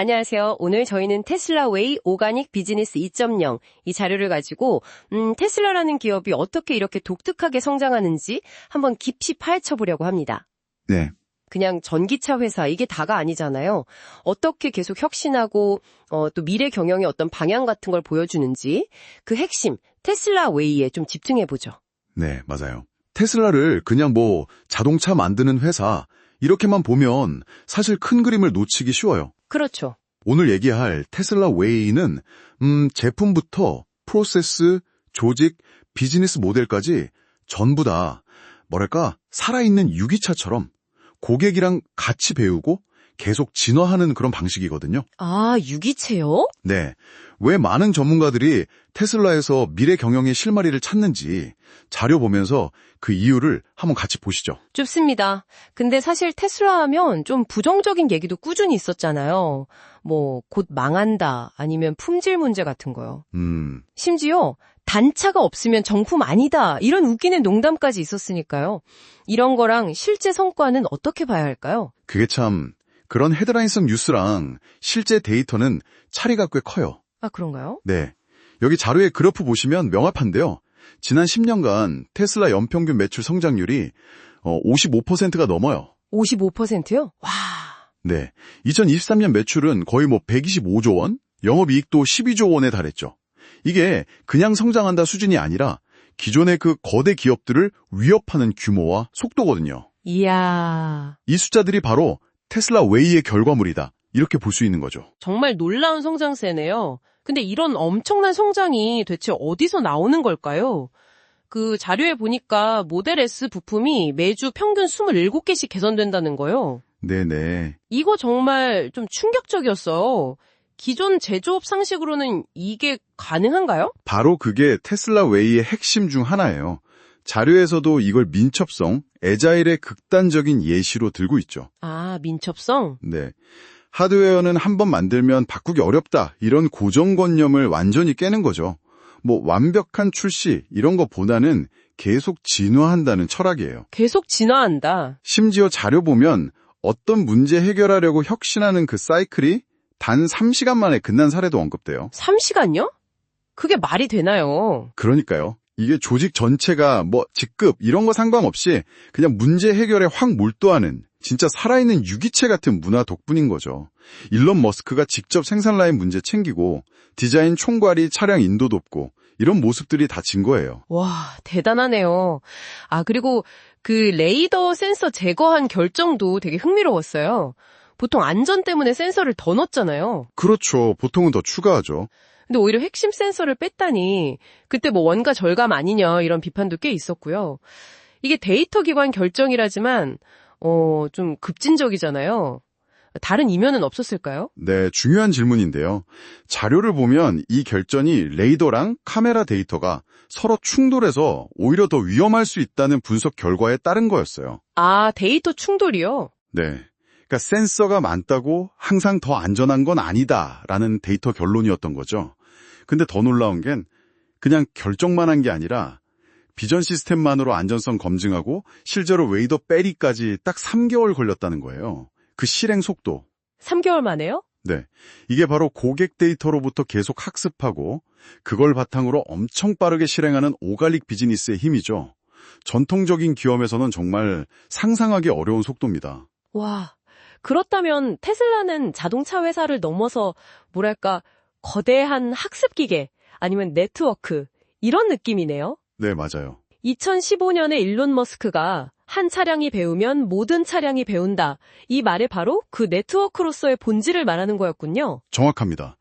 안녕하세요. 오늘 저희는 테슬라 웨이 오가닉 비즈니스 2.0 이 자료를 가지고 음, 테슬라라는 기업이 어떻게 이렇게 독특하게 성장하는지 한번 깊이 파헤쳐 보려고 합니다. 네. 그냥 전기차 회사 이게 다가 아니잖아요. 어떻게 계속 혁신하고 어, 또 미래 경영의 어떤 방향 같은 걸 보여주는지 그 핵심 테슬라 웨이에 좀 집중해 보죠. 네, 맞아요. 테슬라를 그냥 뭐 자동차 만드는 회사 이렇게만 보면 사실 큰 그림을 놓치기 쉬워요. 그렇죠. 오늘 얘기할 테슬라 웨이는 음, 제품부터 프로세스, 조직, 비즈니스 모델까지 전부 다 뭐랄까 살아있는 유기차처럼 고객이랑 같이 배우고 계속 진화하는 그런 방식이거든요. 아 유기체요? 네. 왜 많은 전문가들이 테슬라에서 미래 경영의 실마리를 찾는지 자료 보면서 그 이유를 한번 같이 보시죠. 좋습니다. 근데 사실 테슬라 하면 좀 부정적인 얘기도 꾸준히 있었잖아요. 뭐 곧 망한다 아니면 품질 문제 같은 거요. 음, 심지어 단차가 없으면 정품 아니다 이런 웃기는 농담까지 있었으니까요. 이런 거랑 실제 성과는 어떻게 봐야 할까요? 그게 참 그런 헤드라인성 뉴스랑 실제 데이터는 차이가 꽤 커요. 아 그런가요? 네. 여기 자료의 그래프 보시면 명확한데요. 지난 10년간 테슬라 연평균 매출 성장률이 어, 55%가 넘어요. 55%요? 와. 네. 2023년 매출은 거의 뭐 125조 원, 영업이익도 12조 원에 달했죠. 이게 그냥 성장한다 수준이 아니라 기존의 그 거대 기업들을 위협하는 규모와 속도거든요. 이야. 이 숫자들이 바로 테슬라 웨이의 결과물이다. 이렇게 볼 수 있는 거죠. 정말 놀라운 성장세네요. 근데 이런 엄청난 성장이 대체 어디서 나오는 걸까요? 그 자료에 보니까 모델 S 부품이 매주 평균 27개씩 개선된다는 거요. 네네. 이거 정말 좀 충격적이었어요. 기존 제조업 상식으로는 이게 가능한가요? 바로 그게 테슬라 웨이의 핵심 중 하나예요. 자료에서도 이걸 민첩성, 에자일의 극단적인 예시로 들고 있죠. 아, 민첩성? 네. 하드웨어는 한 번 만들면 바꾸기 어렵다. 이런 고정관념을 완전히 깨는 거죠. 뭐 완벽한 출시 이런 거보다는 계속 진화한다는 철학이에요. 계속 진화한다. 심지어 자료 보면 어떤 문제 해결하려고 혁신하는 그 사이클이 단 3시간 만에 끝난 사례도 언급돼요. 3시간요? 그게 말이 되나요? 그러니까요. 이게 조직 전체가 뭐 직급 이런 거 상관없이 그냥 문제 해결에 확 몰두하는 진짜 살아있는 유기체 같은 문화 덕분인 거죠. 일론 머스크가 직접 생산 라인 문제 챙기고 디자인 총괄이 차량 인도 돕고 이런 모습들이 다 진 거예요. 와, 대단하네요. 아, 그리고 그 레이더 센서 제거한 결정도 되게 흥미로웠어요. 보통 안전 때문에 센서를 더 넣었잖아요. 그렇죠. 보통은 더 추가하죠. 근데 오히려 핵심 센서를 뺐다니 그때 뭐 원가 절감 아니냐 이런 비판도 꽤 있었고요. 이게 데이터 기관 결정이라지만 어, 좀 급진적이잖아요. 다른 이면은 없었을까요? 네, 중요한 질문인데요. 자료를 보면 이 결전이 레이더랑 카메라 데이터가 서로 충돌해서 오히려 더 위험할 수 있다는 분석 결과에 따른 거였어요. 아, 데이터 충돌이요? 네. 그러니까 센서가 많다고 항상 더 안전한 건 아니다라는 데이터 결론이었던 거죠. 근데 더 놀라운 게 그냥 결정만 한 게 아니라 비전 시스템만으로 안전성 검증하고 실제로 웨이더 빼리까지 딱 3개월 걸렸다는 거예요. 그 실행 속도. 3개월 만에요? 네. 이게 바로 고객 데이터로부터 계속 학습하고 그걸 바탕으로 엄청 빠르게 실행하는 오갈릭 비즈니스의 힘이죠. 전통적인 기업에서는 정말 상상하기 어려운 속도입니다. 와, 그렇다면 테슬라는 자동차 회사를 넘어서 뭐랄까 거대한 학습 기계 아니면 네트워크 이런 느낌이네요. 네, 맞아요. 2015년에 일론 머스크가 한 차량이 배우면 모든 차량이 배운다. 이 말에 바로 그 네트워크로서의 본질을 말하는 거였군요. 정확합니다.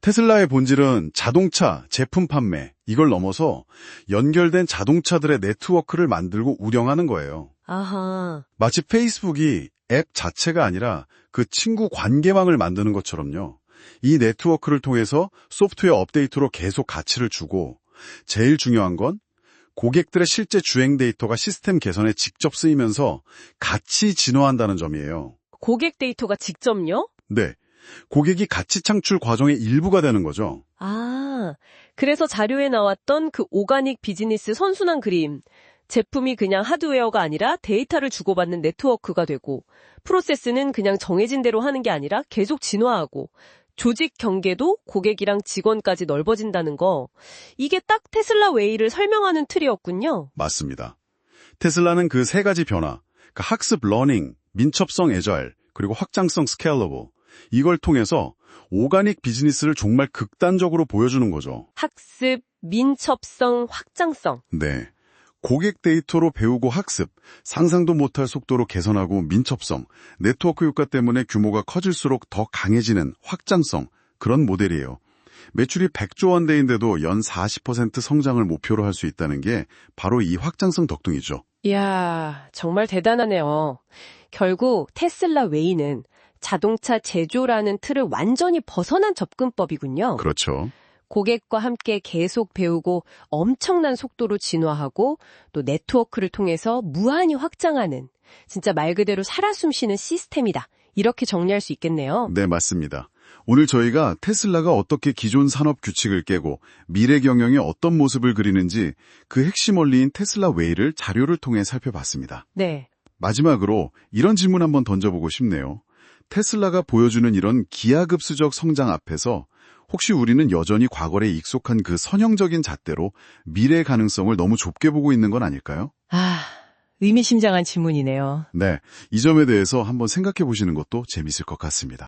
테슬라의 본질은 자동차, 제품 판매, 이걸 넘어서 연결된 자동차들의 네트워크를 만들고 운영하는 거예요. 아하. 마치 페이스북이 앱 자체가 아니라 그 친구 관계망을 만드는 것처럼요. 이 네트워크를 통해서 소프트웨어 업데이트로 계속 가치를 주고 제일 중요한 건 고객들의 실제 주행 데이터가 시스템 개선에 직접 쓰이면서 같이 진화한다는 점이에요. 고객 데이터가 직접요? 네. 고객이 가치 창출 과정의 일부가 되는 거죠. 아, 그래서 자료에 나왔던 그 오가닉 비즈니스 선순환 그림. 제품이 그냥 하드웨어가 아니라 데이터를 주고받는 네트워크가 되고 프로세스는 그냥 정해진 대로 하는 게 아니라 계속 진화하고 조직 경계도 고객이랑 직원까지 넓어진다는 거 이게 딱 테슬라 웨이를 설명하는 틀이었군요. 맞습니다. 테슬라는 그 세 가지 변화, 그 학습 러닝, 민첩성 애자일, 그리고 확장성 스케일러블 이걸 통해서 오가닉 비즈니스를 정말 극단적으로 보여주는 거죠. 학습, 민첩성, 확장성. 네. 고객 데이터로 배우고 학습, 상상도 못할 속도로 개선하고 민첩성, 네트워크 효과 때문에 규모가 커질수록 더 강해지는 확장성, 그런 모델이에요. 매출이 100조 원대인데도 연 40% 성장을 목표로 할 수 있다는 게 바로 이 확장성 덕분이죠. 이야, 정말 대단하네요. 결국 테슬라 웨이는 자동차 제조라는 틀을 완전히 벗어난 접근법이군요. 그렇죠. 고객과 함께 계속 배우고 엄청난 속도로 진화하고 또 네트워크를 통해서 무한히 확장하는 진짜 말 그대로 살아 숨쉬는 시스템이다. 이렇게 정리할 수 있겠네요. 네, 맞습니다. 오늘 저희가 테슬라가 어떻게 기존 산업 규칙을 깨고 미래 경영에 어떤 모습을 그리는지 그 핵심 원리인 테슬라 웨이를 자료를 통해 살펴봤습니다. 네. 마지막으로 이런 질문 한번 던져보고 싶네요. 테슬라가 보여주는 이런 기하급수적 성장 앞에서 혹시 우리는 여전히 과거에 익숙한 그 선형적인 잣대로 미래 가능성을 너무 좁게 보고 있는 건 아닐까요? 아, 의미심장한 질문이네요. 네, 이 점에 대해서 한번 생각해 보시는 것도 재밌을 것 같습니다.